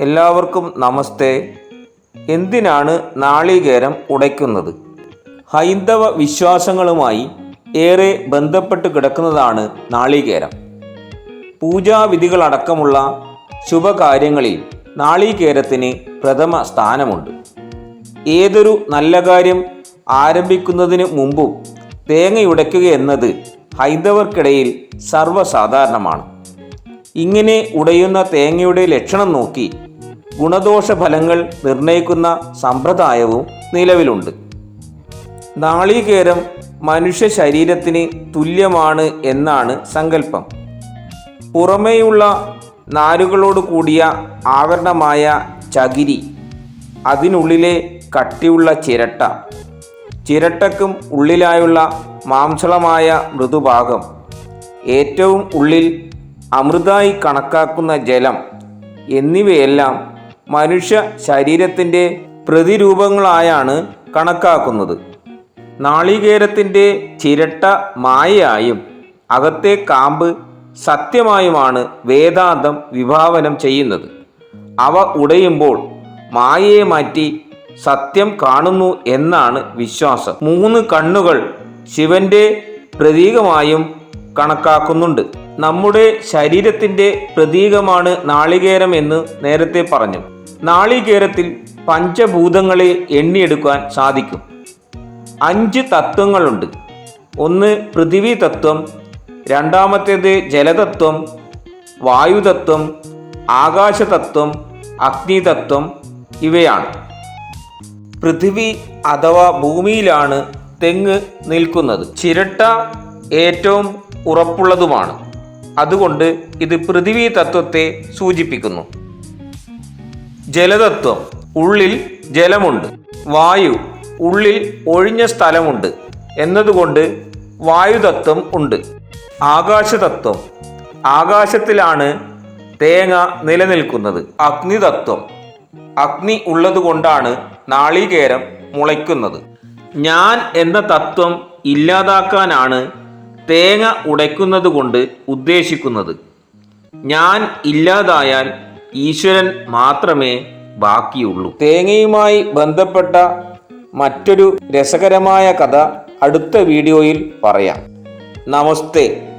എല്ലാവർക്കും നമസ്തേ. എന്തിനാണ് നാളികേരം ഉടയ്ക്കുന്നത്? ഹൈന്ദവ വിശ്വാസങ്ങളുമായി ഏറെ ബന്ധപ്പെട്ട് കിടക്കുന്നതാണ് നാളികേരം. പൂജാവിധികളടക്കമുള്ള ശുഭകാര്യങ്ങളിൽ നാളികേരത്തിന് പ്രഥമ സ്ഥാനമുണ്ട്. ഏതൊരു നല്ല കാര്യം ആരംഭിക്കുന്നതിന് മുമ്പും തേങ്ങയുടയ്ക്കുക എന്നത് ഹൈന്ദവർക്കിടയിൽ സർവസാധാരണമാണ്. ഇങ്ങനെ ഉടയുന്ന തേങ്ങയുടെ ലക്ഷണം നോക്കി ഗുണദോഷ ഫലങ്ങൾ നിർണയിക്കുന്ന സമ്പ്രദായവും നിലവിലുണ്ട്. നാളികേരം മനുഷ്യ ശരീരത്തിന് തുല്യമാണ് എന്നാണ് സങ്കല്പം. പുറമേയുള്ള നാരുകളോട് കൂടിയ ആവരണമായ ചകിരി അതിനുള്ളിലെ കട്ടിയുള്ള ചിരട്ട ചിരട്ടക്കും ഉള്ളിലായുള്ള മാംസളമായ മൃദുഭാഗം ഏറ്റവും ഉള്ളിൽ അമൃതായി കണക്കാക്കുന്ന ജലം എന്നിവയെല്ലാം മനുഷ്യ ശരീരത്തിന്റെ പ്രതിരൂപങ്ങളായാണ് കണക്കാക്കുന്നത്. നാളികേരത്തിന്റെ ചിരട്ട മായയായും അകത്തെ കാമ്പ് സത്യമായുമാണ് വേദാന്തം വിഭാവനം ചെയ്യുന്നത്. അവ ഉടയുമ്പോൾ മായയെ മാറ്റി സത്യം കാണുന്നു എന്നാണ് വിശ്വാസം. മൂന്ന് കണ്ണുകൾ ശിവന്റെ പ്രതീകമായും കണക്കാക്കുന്നുണ്ട്. നമ്മുടെ ശരീരത്തിന്റെ പ്രതീകമാണ് നാളികേരം എന്ന് നേരത്തെ പറഞ്ഞു. നാളികേരത്തിൽ പഞ്ചഭൂതങ്ങളെ എണ്ണിയെടുക്കാൻ സാധിക്കും. അഞ്ച് തത്വങ്ങളുണ്ട്. ഒന്ന് പൃഥിവി തത്വം രണ്ടാമത്തേത് ജലതത്വം വായുതത്വം ആകാശതത്വം അഗ്നിതത്വം ഇവയാണ്. പൃഥിവി അഥവാ ഭൂമിയിലാണ് തെങ്ങ് നിൽക്കുന്നത്. ചിരട്ട ഏറ്റവും ഉറപ്പുള്ളതുമാണ്. അതുകൊണ്ട് ഇത് പൃഥിവി തത്വത്തെ സൂചിപ്പിക്കുന്നു. ജലതത്വം. ഉള്ളിൽ ജലമുണ്ട്. വായു ഉള്ളിൽ ഒഴിഞ്ഞ സ്ഥലമുണ്ട്. എന്നതുകൊണ്ട് വായുതത്വം ഉണ്ട്. ആകാശതത്വം. ആകാശത്തിലാണ് തേങ്ങ നിലനിൽക്കുന്നത്. അഗ്നിതത്വം. അഗ്നി ഉള്ളതുകൊണ്ടാണ് നാളികേരം മുളയ്ക്കുന്നത്. ഞാൻ എന്ന തത്വം ഇല്ലാതാക്കാനാണ് തേങ്ങ ഉടയ്ക്കുന്നത് കൊണ്ട് ഉദ്ദേശിക്കുന്നത്. ഞാൻ ഇല്ലാതായാൽ ഈശ്വരൻ മാത്രമേ ബാക്കിയുള്ളൂ. തേങ്ങയുമായി ബന്ധപ്പെട്ട മറ്റൊരു രസകരമായ കഥ അടുത്ത വീഡിയോയിൽ പറയാം. നമസ്തേ.